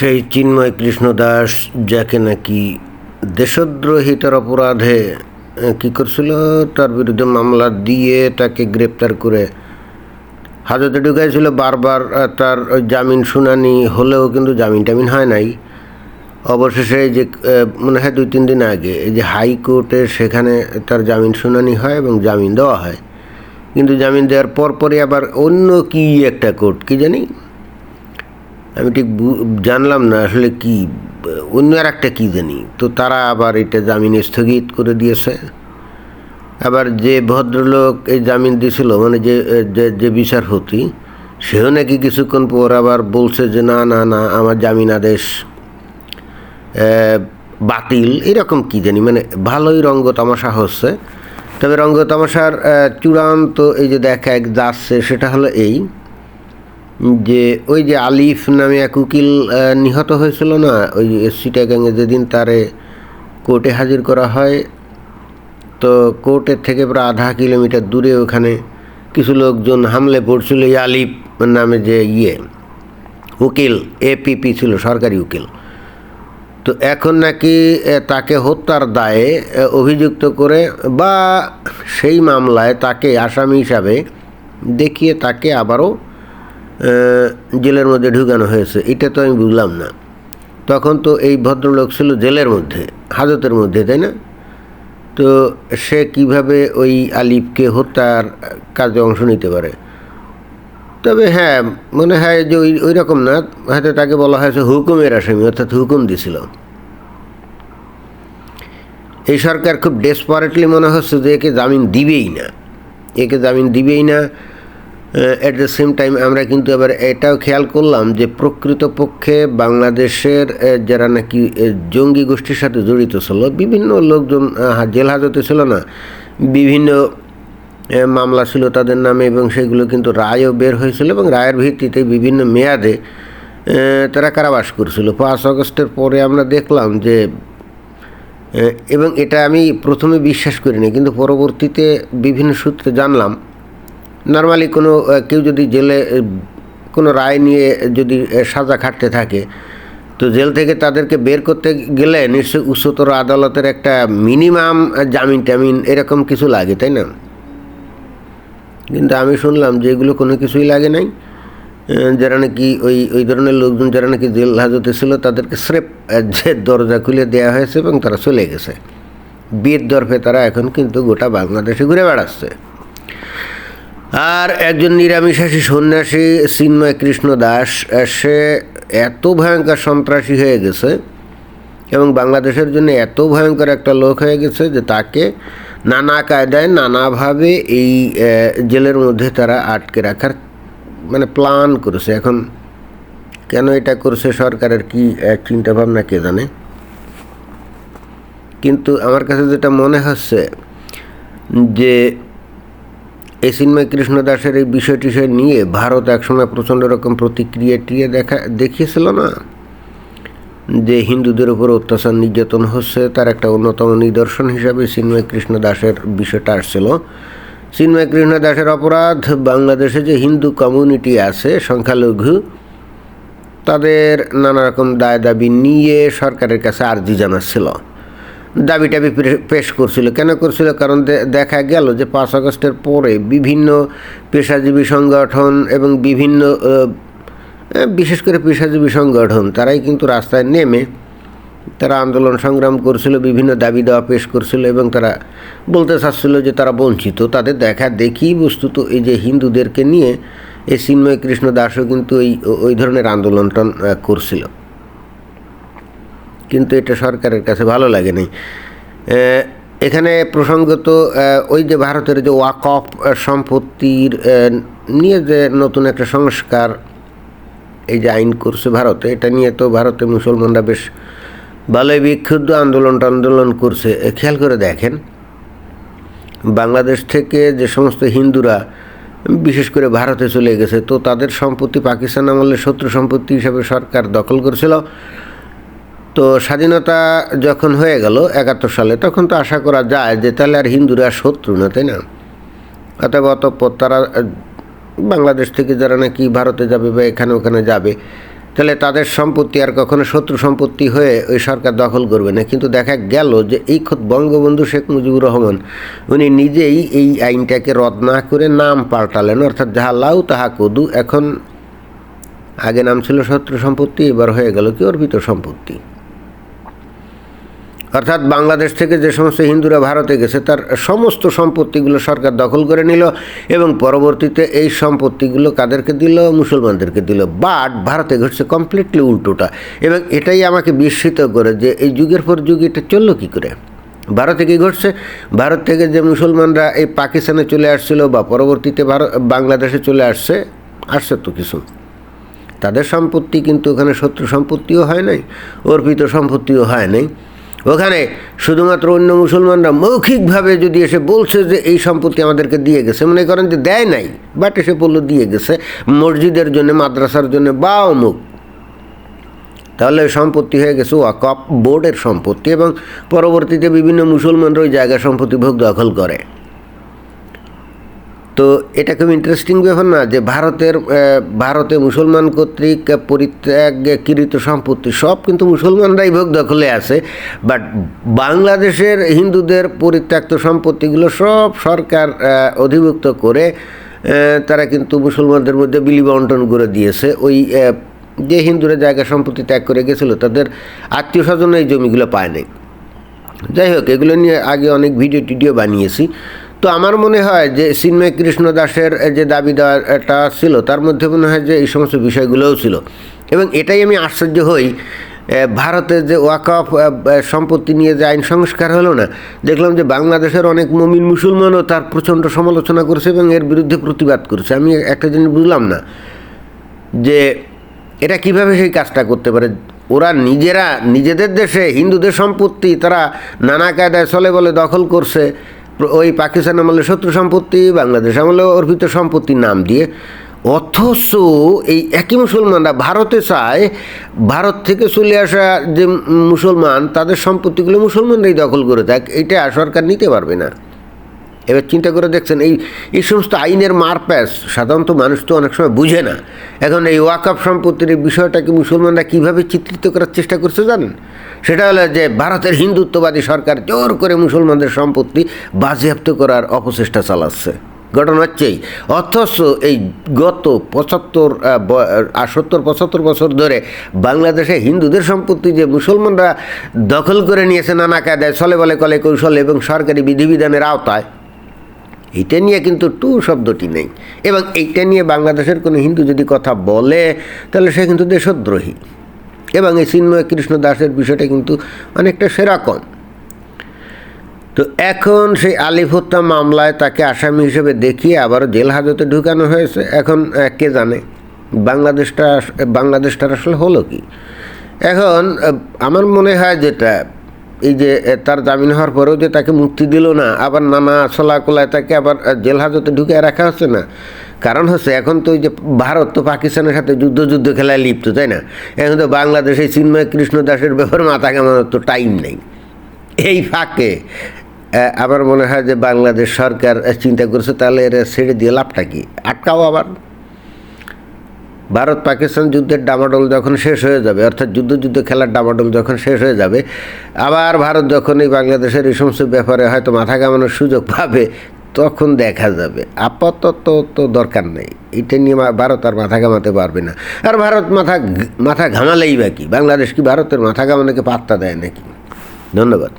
সেই চিন্ময় কৃষ্ণ দাস যাকে নাকি দেশদ্রোহিতার অপরাধে কি করছিল? তার বিরুদ্ধে মামলা দিয়ে তাকে গ্রেপ্তার করে হাজতে ঢুকাইছিল। বারবার তার জামিন শুনানি হলেও কিন্তু জামিন টামিন হয় নাই। অবশেষে এই যে মনে হয় দুই তিন দিন আগে এই যে হাইকোর্টে সেখানে তার জামিন শুনানি হয় এবং জামিন দেওয়া হয়। কিন্তু জামিন দেওয়ার পরপরই আবার অন্য কি একটা কোর্ট, কি জানি? আমি ঠিক জানলাম না আসলে কি, অন্য আর একটা কী জানি। তো তারা আবার এটা জামিন স্থগিত করে দিয়েছে। আবার যে ভদ্রলোক এই জামিন দিছিল মানে যে যে বিচারপতি, সেও নাকি কিছুক্ষণ পর আবার বলছে যে, না না না, আমার জামিন আদেশ বাতিল। এরকম কি জানি মানে ভালোই রঙ্গ তামাশা হচ্ছে। তবে রঙ্গ তামাশার চূড়ান্ত এই যে দেখা এক যাচ্ছে, সেটা হলো এই যে ওই যে আলিফ নামে এক উকিল নিহত হয়েছিল না? ওই সিটাগাঙে যেদিন তারে কোর্টে হাজির করা হয়, তো কোর্টের থেকে প্রায় আধা কিলোমিটার দূরে ওখানে কিছু লোকজন হামলে পড়ছিল এই আলিফ নামে যে ইয়ে উকিল এপিপি ছিল, সরকারি উকিল। তো এখন নাকি তাকে হত্যার দায়ে অভিযুক্ত করে বা সেই মামলায় তাকে আসামি হিসাবে দেখিয়ে তাকে আবারও জেলের মধ্যে ঢুকানো হয়েছে, এটা তো আমি বুঝলাম না। তখন তো এই ভদ্রলোক ছিল জেলের মধ্যে, হাজতের মধ্যে, তাই না? তো সে কীভাবে ওই আলিফকে হত্যার কাজে অংশ নিতে পারে? তবে হ্যাঁ মনে হয় যে ওই ওই রকম না, হয়তো তাকে বলা হয়েছে হুকুমের আসামি, অর্থাৎ হুকুম দিছিল। এই সরকার খুব ডেসপারেটলি মনে হচ্ছে যে একে জামিন দিবেই না। একে জামিন দিবেই না অ্যাট দ্য সেম টাইম আমরা কিন্তু এবার এটাও খেয়াল করলাম যে প্রকৃতপক্ষে বাংলাদেশের যারা নাকি জঙ্গি গোষ্ঠীর সাথে জড়িত ছিল, বিভিন্ন লোকজন জেল হাজতে ছিল না, বিভিন্ন মামলা ছিল তাদের নামে এবং সেগুলো কিন্তু রায়ও বের হয়েছিল এবং রায়ের ভিত্তিতে বিভিন্ন মেয়াদে তারা কারাবাস করছিল। পাঁচ আগস্টের পরে আমরা দেখলাম যে এবং এটা আমি প্রথমে বিশ্বাস করিনি, কিন্তু পরবর্তীতে বিভিন্ন সূত্রে জানলাম নর্মালি কোনো কেউ যদি জেলে কোনো রায় নিয়ে যদি সাজা খাটতে থাকে, তো জেল থেকে তাদেরকে বের করতে গেলে নিশ্চয়ই উচ্চতর আদালতের একটা মিনিমাম জামিন টামিন এরকম কিছু লাগে, তাই না? কিন্তু আমি শুনলাম যে এগুলো কোনো কিছুই লাগে নাই যারা নাকি ওই ওই ধরনের লোকজন যারা নাকি জেল হাজতে ছিল, তাদেরকে স্রেপ যে দরজা খুলে দেওয়া হয়েছে এবং তারা চলে গেছে। বিয়ের দরফে তারা এখন কিন্তু গোটা বাংলাদেশে ঘুরে বেড়াচ্ছে। আর একজন নিরামিষাসী সন্ন্যাসী চিন্ময় কৃষ্ণ দাস, সে এত ভয়ঙ্কর সন্ত্রাসী হয়ে গেছে এবং বাংলাদেশের জন্য এত ভয়ঙ্কর একটা লোক হয়ে গেছে যে তাকে নানা কায়দায় নানাভাবে এই জেলের মধ্যে তারা আটকে রাখার মানে প্ল্যান করেছে। এখন কেন এটা করছে সরকারের কি চিন্তা ভাবনা কে জানে? কিন্তু আমার কাছে যেটা মনে হচ্ছে যে এই চিন্ময় কৃষ্ণ দাসের এই বিষয় টিষয় নিয়ে ভারত একসময় প্রচণ্ড রকম প্রতিক্রিয়া টিয়ে দেখা, দেখিয়েছিল না? যে হিন্দুদের উপর অত্যাচার নির্যাতন হচ্ছে, তার একটা অন্যতম নিদর্শন হিসাবে চিন্ময় কৃষ্ণ দাসের বিষয়টা আসছিল। চিন্ময় কৃষ্ণ দাসের অপরাধ, বাংলাদেশে যে হিন্দু কমিউনিটি আছে, সংখ্যালঘু, তাদের নানা রকম দায় দাবি নিয়ে সরকারের কাছে আর্জি জানাচ্ছিল। দাবি টাবি পেশ করছিল। কেন করছিল? কারণ দেখা গেল যে পাঁচ আগস্টের পরে বিভিন্ন পেশাজীবী সংগঠন এবং বিভিন্ন বিশেষ করে পেশাজীবী সংগঠন তারাই কিন্তু রাস্তায় নেমে তারা আন্দোলন সংগ্রাম করছিল বিভিন্ন দাবি দেওয়া পেশ করছিল এবং তারা বলতে চাচ্ছিল যে তারা বঞ্চিত। তাদের দেখা দেখি বস্তুত এই যে হিন্দুদেরকে নিয়ে এই চিন্ময় কৃষ্ণ দাসও কিন্তু এই ওই ধরনের আন্দোলনটন আহ, করছিল। কিন্তু এটা সরকারের কাছে ভালো লাগে নাই এখানে প্রসঙ্গত ওই যে ভারতের যে ওয়াকফ সম্পত্তির নিয়ে যে নতুন একটা সংস্কার, এই যে আইন করছে ভারতে, এটা নিয়ে তো ভারতে মুসলমানরা বেশ ভালোই বিক্ষুব্ধ আন্দোলন আন্দোলন করছে। খেয়াল করে দেখেন, বাংলাদেশ থেকে যে সমস্ত হিন্দুরা, বিশেষ করে ভারতে চলে গেছে, তো তাদের সম্পত্তি পাকিস্তান আমলে শত্রু সম্পত্তি হিসাবে সরকার দখল করেছিল। তো স্বাধীনতা যখন হয়ে গেল একাত্তর সালে, তখন তো আশা করা যায় যে তাহলে আর হিন্দুরা শত্রু না, তাই না? অতএব অতঃপর তারা বাংলাদেশ থেকে যারা নাকি ভারতে যাবে বা এখানে ওখানে যাবে, তাহলে তাদের সম্পত্তি আর কখনো শত্রু সম্পত্তি হয়ে ওই সরকার দখল করবে না। কিন্তু দেখা গেল যে এই খোদ বঙ্গবন্ধু শেখ মুজিবুর রহমান, উনি নিজেই এই আইনটাকে রদ না করে নাম পাল্টালেন, অর্থাৎ যাহা লাউ তাহা কদু, এখন আগে নাম ছিল শত্রু সম্পত্তি, এবার হয়ে গেল কি অর্পিত সম্পত্তি। অর্থাৎ বাংলাদেশ থেকে যে সমস্ত হিন্দুরা ভারতে গেছে, তার সমস্ত সম্পত্তিগুলো সরকার দখল করে নিল এবং পরবর্তীতে এই সম্পত্তিগুলো কাদেরকে দিল? মুসলমানদেরকে দিল। বাট ভারতে ঘটছে কমপ্লিটলি উল্টোটা। এবং এটাই আমাকে বিস্মিত করে যে এই যুগের পর যুগ এটা চলল কী করে? ভারতে কী ঘটছে? ভারত থেকে যে মুসলমানরা এই পাকিস্তানে চলে আসছিল বা পরবর্তীতে ভারত, বাংলাদেশে চলে আসছে আসছে তো কিছু। তাদের সম্পত্তি কিন্তু ওখানে শত্রু সম্পত্তিও হয় নাই, অর্পিত সম্পত্তিও হয় নাই। ওখানে শুধুমাত্র অন্য মুসলমানরা মৌখিকভাবে যদি এসে বলছে যে এই সম্পত্তি আমাদেরকে দিয়ে গেছে, মনে করেন যে দেয় নাই বাট এসে বলল দিয়ে গেছে, মসজিদের জন্য, মাদ্রাসার জন্য বা অমুক তাহলে সম্পত্তি হয়ে গেছে ওয়াকফ বোর্ডের সম্পত্তি এবং পরবর্তীতে বিভিন্ন মুসলমানরা ওই জায়গা সম্পত্তি ভোগ দখল করে। তো এটা খুব ইন্টারেস্টিং ব্যাপার না যে ভারতের ভারতে মুসলমান কর্তৃক পরিত্যাগকৃত সম্পত্তি সব কিন্তু মুসলমানরাই ভোগ দখলে আছে বাট বাংলাদেশের হিন্দুদের পরিত্যক্ত সম্পত্তিগুলো সব সরকার অধিভুক্ত করে তারা কিন্তু মুসলমানদের মধ্যে বিলি বন্টন করে দিয়েছে। ওই যে হিন্দুরা জায়গা সম্পত্তি ত্যাগ করে গেছিল, তাদের আত্মীয় স্বজন এই জমিগুলো পায় নাই। যাই হোক, এগুলো নিয়ে আগে অনেক ভিডিও টিডিও বানিয়েছি। তো আমার মনে হয় যে চিন্ময় কৃষ্ণ দাসের যে দাবি দেওয়াটা ছিল তার মধ্যে মনে হয় যে এই সমস্ত বিষয়গুলোও ছিল। এবং এটাই আমি আশ্চর্য হই এ, ভারতের যে ওয়াকফ সম্পত্তি নিয়ে যে আইন সংস্কার হলো না দেখলাম যে বাংলাদেশের অনেক মমিন মুসলমানও তার প্রচণ্ড সমালোচনা করেছে এবং এর বিরুদ্ধে প্রতিবাদ করেছে। আমি একটা জিনিস বুঝলাম না যে এটা কীভাবে সেই কাজটা করতে পারে? ওরা নিজেরা নিজেদের দেশে হিন্দুদের সম্পত্তি তারা নানা কায়দায় চলে বলে দখল করছে। ওই পাকিস্তান আমলে শত্রু সম্পত্তি, বাংলাদেশ আমলে অর্পিত সম্পত্তির নাম দিয়ে। অথচ এই একই মুসলমানরা ভারতে চায়, ভারত থেকে চলে আসা যে মুসলমান, তাদের সম্পত্তিগুলো মুসলমানরাই দখল করে থাক, এটা সরকার নিতে পারবে না। এবার চিন্তা করে দেখছেন, এই এই সমস্ত আইনের মারপ্যাচ সাধারণত মানুষ তো অনেক সময় বুঝে না। এখন এই ওয়াকআপ সম্পত্তির বিষয়টাকে মুসলমানরা কীভাবে চিত্রিত করার চেষ্টা করছে জানেন? সেটা হলো যে ভারতের হিন্দুত্ববাদী সরকার জোর করে মুসলমানদের সম্পত্তি বাজেয়াপ্ত করার অপচেষ্টা চালাচ্ছে। ঘটনা হচ্ছেই, অথচ এই গত পঁচাত্তর সত্তর, পঁচাত্তর বছর ধরে বাংলাদেশে হিন্দুদের সম্পত্তি যে মুসলমানরা দখল করে নিয়েছে নানা কায়দায় চলে বলে কলে কৌশল এবং সরকারি বিধিবিধানের আওতায় এইটা নিয়ে কিন্তু টু শব্দটি নেই। এবং এইটা নিয়ে বাংলাদেশের কোনো হিন্দু যদি কথা বলে, তাহলে সে কিন্তু দেশদ্রোহী। এবং এই চিন্ময় কৃষ্ণ দাসের বিষয়টা কিন্তু অনেকটা সেরকম তো এখন সেই আলিফ হত্যা মামলায় তাকে আসামি হিসেবে দেখিয়ে আবারও জেল হাজতে ঢুকানো হয়েছে। এখন কে জানে? বাংলাদেশটা বাংলাদেশটার আসলে হলো কি? এখন আমার মনে হয় যেটা এই যে তার জামিন হওয়ার পরেও যে তাকে মুক্তি দিল না, আবার নানা চলাকলায় তাকে আবার জেল হাজতে ঢুকে রাখা হচ্ছে না। কারণ হচ্ছে, এখন তো ওই যে ভারত তো পাকিস্তানের সাথে যুদ্ধ যুদ্ধ খেলায় লিপ্ত, তাই না? এখন তো বাংলাদেশে চিন্ময় কৃষ্ণ দাসের ব্যাপার মাথা কামানোর তো টাইম নেই। এই ফাঁকে আমার মনে হয় যে বাংলাদেশ সরকার চিন্তা করছে, তাহলে এরা ছেড়ে দিয়ে লাভটা কি? আটকাও আবার। ভারত পাকিস্তান যুদ্ধের ডামাডোল যখন শেষ হয়ে যাবে, অর্থাৎ যুদ্ধ যুদ্ধ খেলার ডামাডোল যখন শেষ হয়ে যাবে, আবার ভারত যখন এই বাংলাদেশের এই সমস্ত ব্যাপারে হয়তো মাথা কামানোর সুযোগ পাবে, তখন দেখা যাবে। আপাতত তো দরকার নেই। এটা নিয়ে ভারত আর মাথা ঘামাতে পারবে না। আর ভারত মাথা মাথা ঘামালেই বা কি? বাংলাদেশ কি ভারতের মাথা ঘামানোকে পাত্তা দেয় নাকি? ধন্যবাদ।